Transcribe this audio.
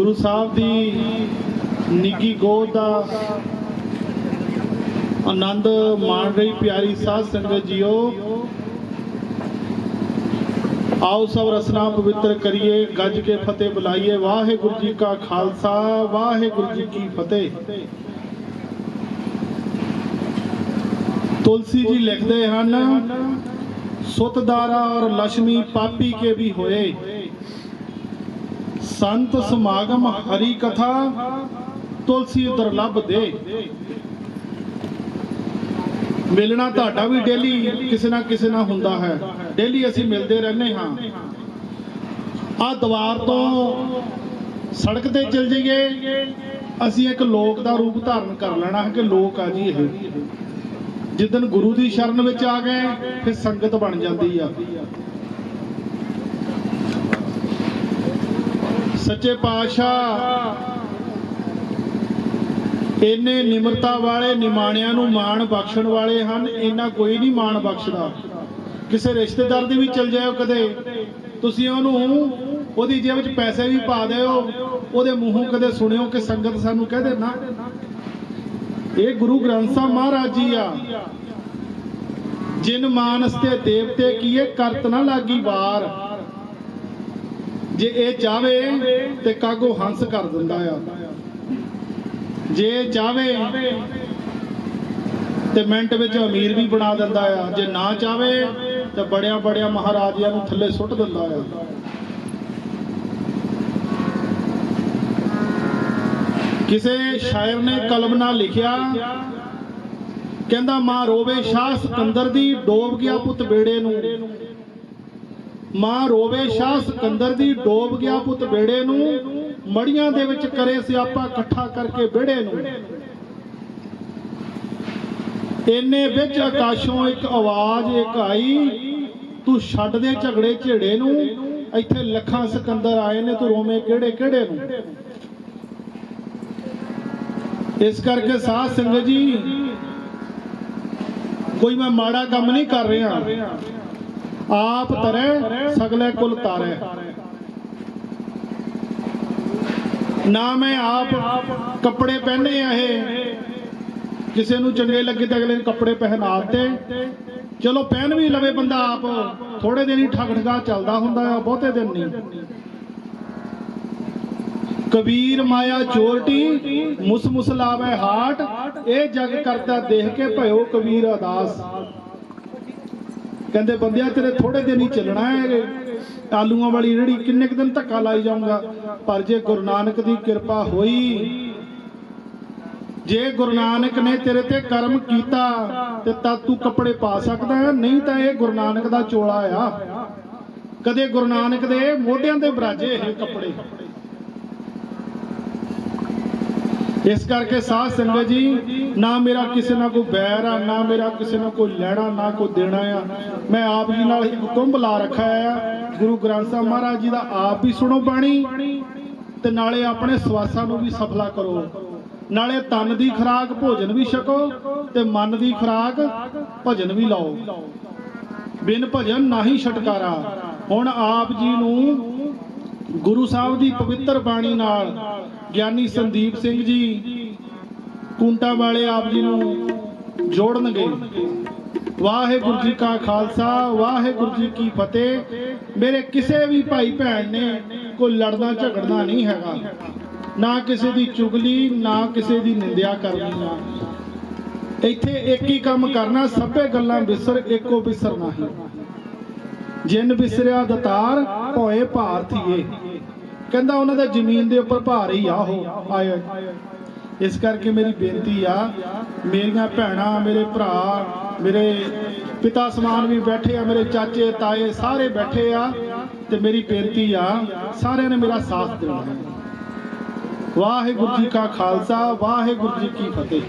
ਗੁਰੂ ਸਾਹਿਬ ਦੀ ਨਿੱਗੀ ਗੋਦ ਦਾ ਆਨੰਦ ਮਾਣ ਰਹੀ, ਪਿਆਰੀ ਸਾਧ ਸੰਗਤ ਜੀਓ। ਆਓ ਸਭ ਰਸਨਾ ਪਵਿੱਤਰ ਕਰੀਏ, ਗੱਜ ਕੇ ਫਤਿਹ ਬੁਲਾਈਏ। ਵਾਹਿਗੁਰੂ ਜੀ ਕਾ ਖਾਲਸਾ, ਵਾਹਿਗੁਰੂ ਜੀ ਕੀ ਫਤਿਹ। ਤੁਲਸੀ ਜੀ ਲਿਖਦੇ ਹਨ, ਸੁਤਦਾਰਾ ਔਰ ਲక్ష్ਮੀ ਪਾਪੀ ਕੇ ਵੀ ਹੋਏ। ਸੰਤ ਸਮਾਗਮ ਹਰੀ ਕਥਾ ਤੁਲਸੀ ਦੁਰਲਭ ਦੇ। ਮਿਲਣਾ ਤੁਹਾਡਾ ਵੀ ਡੇਲੀ ਕਿਸੇ ਨਾ ਕਿਸੇ ਨਾਲ ਹੁੰਦਾ ਹੈ। ਡੇਲੀ ਅਸੀਂ ਮਿਲਦੇ ਰਹਿੰਦੇ ਹਾਂ। ਆ ਦੀਵਾਰ ਤੋਂ ਸੜਕ ਤੇ ਚੱਲ ਜਾਈਏ। ਅਸੀਂ ਇੱਕ ਲੋਕ ਦਾ ਰੂਪ ਧਾਰਨ ਕਰ ਲੈਣਾ ਹੈ ਕਿ ਲੋਕ ਆ ਜੀ ਇਹ। ਜਿੱਦਨ ਗੁਰੂ ਦੀ ਸ਼ਰਨ ਵਿੱਚ ਆ ਗਏ, ਫਿਰ ਸੰਗਤ ਬਣ ਜਾਂਦੀ ਆ। ਸੱਚੇ ਪਾਤਸ਼ਾਹ, ਇੰਨੇ ਨਿਮਰਤਾ ਵਾਲੇ ਨਿਮਾਣਿਆਂ ਨੂੰ ਮਾਣ ਬਖਸ਼ਣ ਵਾਲੇ ਹਨ ਇਹਨਾਂ ਕੋਈ ਨਹੀਂ ਮਾਣ ਬਖਸ਼ਦਾ। ਕਿਸੇ ਰਿਸ਼ਤੇਦਾਰ ਦੇ ਵੀ ਚਲ ਜਾਇਓ ਕਦੇ। ਤੁਸੀਂ ਉਹਨੂੰ ਉਹਦੀ ਜੇਬ ਵਿੱਚ ਪੈਸੇ ਵੀ ਪਾ ਦਿਓ, ਉਹਦੇ ਮੂੰਹੋਂ ਕਦੇ ਸੁਣਿਓ ਕਿ ਸੰਗਤ ਸਾਨੂੰ ਕਹਦੇ ਨਾ ਇਹ ਗੁਰੂ ਗ੍ਰੰਥ ਸਾਹਿਬ ਮਹਾਰਾਜ ਜੀ ਆ। ਜਿਨ ਮਾਨਸ ਤੇ ਦੇਵਤੇ ਕੀਏ, ਕਰਤ ਨਾ ਲਾਗੀ ਵਾਰ। ਜੇ ਇਹ ਚਾਵੇ ਤੇ ਕਾਗੋ ਹੰਸ ਕਰ ਦਿੰਦਾ ਆ। ਜੇ ਚਾਵੇ ਤੇ ਮਿੰਟ ਵਿੱਚ ਅਮੀਰ ਵੀ ਬਣਾ ਦਿੰਦਾ ਆ। ਜੇ ਨਾ ਚਾਵੇ ਤੇ ਬੜਿਆਂ ਬੜਿਆਂ ਮਹਾਰਾਜਿਆਂ ਨੂੰ ਥੱਲੇ ਸੁੱਟ ਦਿੰਦਾ ਆ। ਕਿਸੇ ਸ਼ਾਇਰ ਨੇ ਕਲਮ ਨਾਲ ਲਿਖਿਆ, ਕਹਿੰਦਾ ਮਾਂ ਰੋਵੇ ਸ਼ਾਹ ਸਿਕੰਦਰ ਦੀ ਡੋਬ ਗਿਆ ਪੁੱਤ ਬੇੜੇ ਨੂੰ। ਮਾਂ ਰੋਵੇ ਸ਼ਾਹ ਸਿਕੰਦਰ ਦੀ ਡੋਬ ਗਿਆ ਪੁੱਤ ਬੇੜੇ ਨੂੰ, ਮੜੀਆਂ ਦੇ ਵਿੱਚ ਕਰੇ ਸਿਆਪਾ ਇਕੱਠਾ ਕਰਕੇ ਵਿਹੜੇ ਨੂੰ। ਇੰਨੇ ਵਿੱਚ ਆਕਾਸ਼ੋਂ ਇੱਕ ਆਵਾਜ਼ ਇੱਕ ਆਈ, ਤੂੰ ਛੱਡ ਦੇ ਝਗੜੇ ਝੇੜੇ ਨੂੰ, ਇੱਥੇ ਲੱਖਾਂ ਸਿਕੰਦਰ ਆਏ ਨੇ, ਤੂੰ ਰੋਵੇਂ ਕਿਹੜੇ ਕਿਹੜੇ ਨੂੰ? ਇਸ ਕਰਕੇ ਸਾਧ ਸੰਗਤ ਜੀ, ਕੋਈ ਮੈਂ ਮਾੜਾ ਕੰਮ ਨਹੀਂ ਕਰ ਰਿਹਾ। ਆਪ ਤਰੈ, ਸਗਲੇ ਕੁਲ ਤਾਰੇ। ਨਾ ਮੈਂ ਆਪ ਕੱਪੜੇ ਪਹਿਨੇ ਆ ਇਹ। ਕਿਸੇ ਨੂੰ ਚੰਗੇ ਲੱਗੇ ਤਾਂ ਅਗਲੇ ਨੂੰ ਕੱਪੜੇ ਪਹਿਨਾ ਚਲੋ ਪਹਿਨ ਵੀ ਲਵੇ ਬੰਦਾ ਆਪ। ਥੋੜੇ ਦਿਨ ਹੀ ਠੱਗ ਠਗਾ ਚੱਲਦਾ ਹੁੰਦਾ ਆ, ਬਹੁਤੇ ਦਿਨ ਨਹੀਂ। ਕਬੀਰ ਮਾਇਆ ਚੋਰਟੀ ਮੁਸ ਮੁਸ ਲਾਵੇ ਹਾਟ। ਇਹ ਜਗ ਕਰਤਾ ਦੇਖ ਕੇ ਭਇਓ ਕਬੀਰ ਅਦਾਸ। ਕਹਿੰਦੇ ਬੰਦਿਆ, ਤੇਰੇ ਥੋੜੇ ਦਿਨ ਹੀ ਚੱਲਣਾ ਹੈ ਆਲੂਆਂ ਵਾਲੀ ਰੇੜੀ ਕਿੰਨੇ ਕੁ ਦਿਨ ਧੱਕਾ ਲਾਈ ਜਾਊਂਗਾ? ਪਰ ਜੇ ਗੁਰੂ ਨਾਨਕ ਦੀ ਕਿਰਪਾ ਹੋਈ, ਜੇ ਗੁਰੂ ਨਾਨਕ ਨੇ ਤੇਰੇ ਤੇ ਕਰਮ ਕੀਤਾ, ਤੇ ਤਦ ਤੂੰ ਕੱਪੜੇ ਪਾ ਸਕਦਾ ਹੈ, ਨਹੀਂ ਤਾਂ ਇਹ ਗੁਰੂ ਨਾਨਕ ਦਾ ਚੋਲਾ ਆ। ਕਦੇ ਗੁਰੂ ਨਾਨਕ ਦੇ ਮੋਢਿਆਂ ਤੇ ਬਰਾਜੇ ਇਹ ਕੱਪੜੇ। ਇਸ ਕਰਕੇ ਸਾਧ ਸੰਗਤ ਜੀ, ਨਾ ਮੇਰਾ ਕਿਸੇ ਨਾਲ ਕੋਈ ਬੈਰ ਆ, ਨਾ ਮੇਰਾ ਕਿਸੇ ਨਾਲ ਕੋਈ ਲੈਣਾ ਨਾ ਕੋਈ ਦੇਣਾ ਆ। ਮੈਂ ਆਪ ਜੀ ਨਾਲ ਇੱਕ ਕੁੰਭ ਲਾ ਰੱਖਿਆ ਆ। ਗੁਰੂ ਗ੍ਰੰਥ ਸਾਹਿਬ ਮਹਾਰਾਜ ਜੀ ਦਾ ਆਪ ਵੀ ਸੁਣੋ ਬਾਣੀ। ਤੇ ਨਾਲੇ ਆਪਣੇ ਸਵਾਸਾਂ ਨੂੰ ਵੀ ਸਫਲਾ ਕਰੋ। ਨਾਲੇ ਤਨ ਦੀ ਖੁਰਾਕ, ਭੋਜਨ ਵੀ ਛਕੋ ਤੇ ਮਨ ਦੀ ਖੁਰਾਕ, ਭਜਨ ਵੀ ਲਾਓ। ਬਿਨ ਭਜਨ ਨਾਹੀ ਛਟਕਾਰਾ। ਹੁਣ ਆਪ ਜੀ ਨੂੰ ਗੁਰੂ ਸਾਹਿਬ ਦੀ ਪਵਿੱਤਰ ਬਾਣੀ ਨਾਲ ਗਿਆਨੀ ਸੰਦੀਪ ਸਿੰਘ ਜੀ ਕੁੰਟਾ ਵਾਲੇ ਆਪ ਜੀ ਨੂੰ ਜੋੜਨਗੇ ਵਾਹਿਗੁਰੂ ਜੀ ਕਾ ਖਾਲਸਾ, ਵਾਹਿਗੁਰੂ ਜੀ ਕੀ ਫਤਿਹ। ਮੇਰੇ ਕਿਸੇ ਵੀ ਭਾਈ ਭੈਣ ਨੇ ਕੋਈ ਲੜਨਾ ਝਗੜਨਾ ਨਹੀਂ ਹੈਗਾ। ਨਾ ਕਿਸੇ ਦੀ ਚੁਗਲੀ, ਨਾ ਕਿਸੇ ਦੀ ਨਿੰਦਿਆ ਕਰਨੀ ਆ ਇੱਥੇ ਇੱਕ ਹੀ ਕੰਮ ਕਰਨਾ, ਸਭੇ ਗੱਲਾਂ ਵਿਸਰ, ਇੱਕੋ ਵਿਸਰ ਨਹੀਂ ਜਿਨ ਵਿਸਰਿਆ ਦਤਾਰ, ਭੋਏ ਭਾਰਤੀਏ ਕਹਿੰਦਾ ਉਹਨਾਂ ਦਾ ਜ਼ਮੀਨ ਦੇ ਉੱਪਰ ਭਾਰ ਹੀ ਆ ਆਏ ਇਸ ਕਰਕੇ ਮੇਰੀ ਬੇਨਤੀ ਆ, ਮੇਰੀਆਂ ਭੈਣਾਂ, ਮੇਰੇ ਭਰਾ, ਮੇਰੇ ਪਿਤਾ ਸਮਾਨ ਵੀ ਬੈਠੇ ਆ, ਮੇਰੇ ਚਾਚੇ, ਤਾਏ ਸਾਰੇ ਬੈਠੇ ਆ ਤੇ ਮੇਰੀ ਬੇਨਤੀ ਆ, ਸਾਰਿਆਂ ਨੇ ਮੇਰਾ ਸਾਥ ਦੇਣਾ। ਹੈ ਵਾਹਿਗੁਰੂ ਜੀ ਕਾ ਖਾਲਸਾ, ਵਾਹਿਗੁਰੂ ਜੀ ਕੀ ਫਤਿਹ।